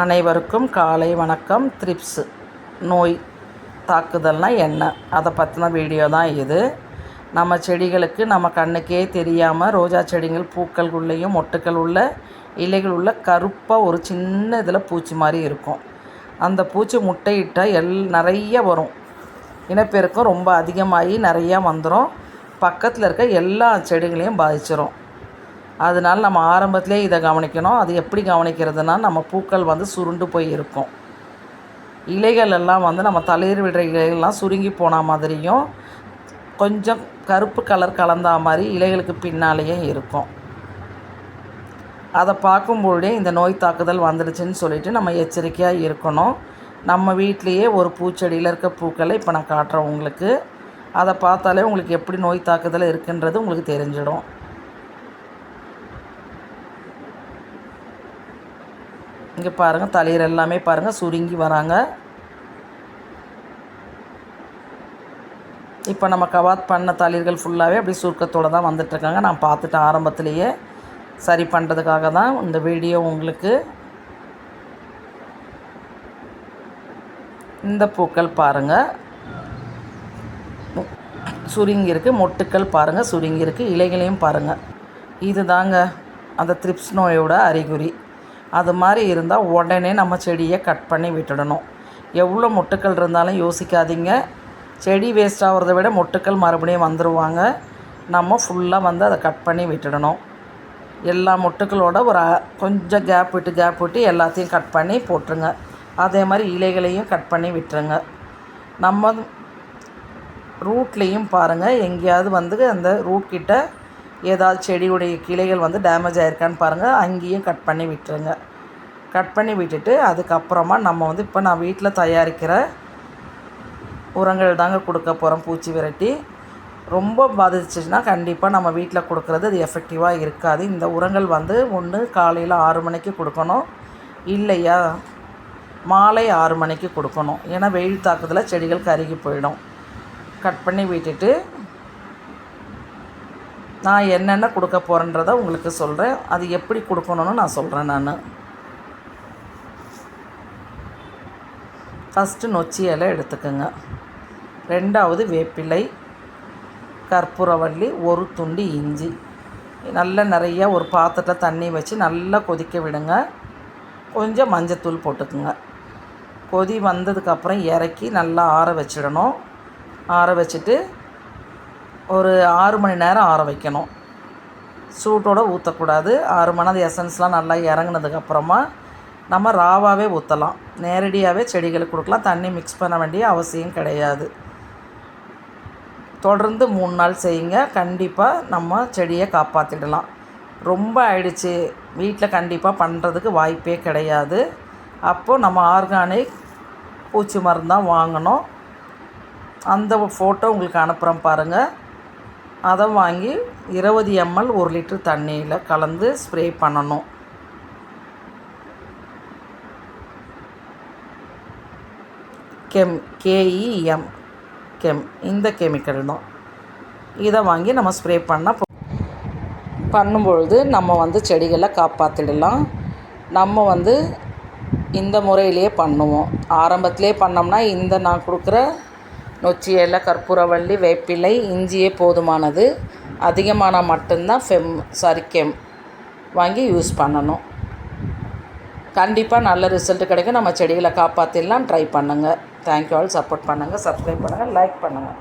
அனைவருக்கும் காலை வணக்கம். த்ரிப்ஸ் நோய் தாக்குதல்னால் என்ன? அதை பற்றின வீடியோ தான் இது. நம்ம செடிகளுக்கு நம்ம கண்ணுக்கே தெரியாமல் ரோஜா செடிகள் பூக்கள் உள்ளேயும் மொட்டுக்கள் உள்ள இலைகள் உள்ள கருப்பாக ஒரு சின்ன இதில் பூச்சி மாதிரி இருக்கும். அந்த பூச்சி முட்டையிட்டால் எல் நிறைய வரும். இனப்பெருக்கம் ரொம்ப அதிகமாகி நிறையா வந்துடும் பக்கத்தில் இருக்க எல்லா செடிகளையும் பாதிச்சிரும். அதனால் நம்ம ஆரம்பத்திலே இதை கவனிக்கணும். அது எப்படி கவனிக்கிறதுனா நம்ம பூக்கள் வந்து சுருண்டு போய் இருக்கும். இலைகள் எல்லாம் வந்து நம்ம தளிர் விடுற இலைகள்லாம் சுருங்கி போன மாதிரியும் கொஞ்சம் கருப்பு கலர் கலந்தா மாதிரி இலைகளுக்கு பின்னாலேயும் இருக்கும். அதை பார்க்கும்பொழுதே இந்த நோய் தாக்குதல் வந்துடுச்சுன்னு சொல்லிட்டு நம்ம எச்சரிக்கையாக இருக்கணும். நம்ம வீட்லேயே ஒரு பூச்செடியில் இருக்க பூக்களை இப்போ நான் காட்டுறேன் உங்களுக்கு. அதை பார்த்தாலே உங்களுக்கு எப்படி நோய் தாக்குதல் இருக்குன்றது உங்களுக்கு தெரிஞ்சிடும். இங்கே பாருங்கள் தலையர் எல்லாமே பாருங்கள் சுருங்கி வராங்க. இப்போ நம்ம கவாத் பண்ண தலையர்கள் ஃபுல்லாகவே அப்படி சுருக்கத்தோடு தான் வந்துட்டுருக்காங்க நான் பார்த்துட்டேன் ஆரம்பத்துலேயே சரி பண்ணுறதுக்காக தான் இந்த வீடியோ உங்களுக்கு இந்த பூக்கள் பாருங்கள் சுருங்கி இருக்குது மொட்டுக்கள் பாருங்கள் சுருங்கி இருக்குது இலைகளையும் பாருங்கள் இது தாங்க அந்த த்ரிப்ஸ் நோயோட அறிகுறி. அது மாதிரி இருந்தால் உடனே நம்ம செடியை கட் பண்ணி விட்டுடணும். எவ்வளோ மொட்டுக்கள் இருந்தாலும் யோசிக்காதீங்க. செடி வேஸ்ட் ஆகிறத விட மொட்டுக்கள் மறுபடியும் வந்துடுவாங்க நம்ம ஃபுல்லாக வந்து அதை கட் பண்ணி விட்டுடணும். எல்லா மொட்டுக்களோட ஒரு கொஞ்சம் கேப் விட்டு கேப் விட்டு எல்லாத்தையும் கட் பண்ணி போட்டுருங்க. அதே மாதிரி இலைகளையும் கட் பண்ணி விட்டுருங்க. நம்ம ரூட்லேயும் பாருங்கள் எங்கேயாவது வந்து அந்த ரூட் கிட்ட ஏதாவது செடியுடைய கிளைகள் வந்து டேமேஜ் ஆயிருக்கான்னு பாருங்கள் அங்கேயும் கட் பண்ணி விட்டுருங்க. கட் பண்ணி விட்டுட்டு அதுக்கப்புறமா நம்ம வந்து இப்போ நான் வீட்டில் தயாரிக்கிற உரங்கள் தாங்க கொடுக்க போகிறோம் பூச்சி விரட்டி. ரொம்ப பாதிச்சிச்சுன்னா கண்டிப்பாக நம்ம வீட்டில் கொடுக்குறது அது எஃபெக்டிவாக இருக்காது. இந்த உரங்கள் வந்து ஒன்று காலையில் ஆறு மணிக்கு கொடுக்கணும். இல்லையா? மாலை ஆறு மணிக்கு கொடுக்கணும். ஏன்னா வெயில் தாக்குதலில் செடிகள் கருகி போயிடும். கட் பண்ணி விட்டுட்டு நான் என்னென்ன கொடுக்க போகிறேன்றத உங்களுக்கு சொல்கிறேன் அது எப்படி கொடுக்கணும்னு நான் சொல்கிறேன் நான். ஃபஸ்ட்டு நொச்சி இலை எடுத்துக்கோங்க. ரெண்டாவது வேப்பிலை கற்பூரவள்ளி ஒரு துண்டு இஞ்சி. நல்லா நிறைய ஒரு பாத்திரத்தில் தண்ணி வச்சு நல்லா கொதிக்க விடுங்க. கொஞ்சம் மஞ்சத்தூள் போட்டுக்குங்க. கொதி வந்ததுக்கப்புறம் இறக்கி நல்லா ஆற வச்சிடணும். ஆற வச்சுட்டு ஒரு ஆறு மணி நேரம் ஆற வைக்கணும். சூட்டோட ஊற்றக்கூடாது ஆறு மணி நேரம் எசன்ஸ்லாம் நல்லா இறங்குனதுக்கப்புறமா நம்ம ராவாகவே ஊற்றலாம் நேரடியாகவே செடிகளுக்கு கொடுக்கலாம். தண்ணி மிக்ஸ் பண்ண வேண்டிய அவசியம் கிடையாது. தொடர்ந்து மூணு நாள் செய்யுங்க. கண்டிப்பாக நம்ம செடியை காப்பாற்றிடலாம் ரொம்ப ஆயிடுச்சு. வீட்டில் கண்டிப்பாக பண்ணுறதுக்கு வாய்ப்பே கிடையாது. அப்போது நம்ம ஆர்கானிக் பூச்சி மருந்தான் வாங்கணும். அந்த ஃபோட்டோ உங்களுக்கு அனுப்புகிறோம் பாருங்கள் அதை வாங்கி இருபது எம்எல் ஒரு லிட்டர் தண்ணியில் கலந்து ஸ்ப்ரே பண்ணணும். கெம் கேஇஎம் கெம் இந்த கெமிக்கல் தான். இதை வாங்கி நம்ம ஸ்ப்ரே பண்ணால் பண்ணும்பொழுது நம்ம வந்து செடிகளை காப்பாற்றிடலாம் நம்ம வந்து இந்த முறையிலே பண்ணுவோம். ஆரம்பத்திலே பண்ணோம்னா இந்த நான் கொடுக்குற நொச்சி இலை கற்பூரவள்ளி வேப்பிலை இஞ்சியே போதுமானது. அதிகமானால் மட்டும்தான் ஃபெம் சாரி கெம் வாங்கி யூஸ் பண்ணணும். கண்டிப்பாக நல்ல ரிசல்ட் கிடைக்கும். நம்ம செடிகளை காப்பாற்றிடலாம் ட்ரை பண்ணுங்கள் தேங்க்யூ ஆல் சப்போர்ட் பண்ணுங்கள் சப்ஸ்கிரைப் பண்ணுங்கள் லைக் பண்ணுங்கள்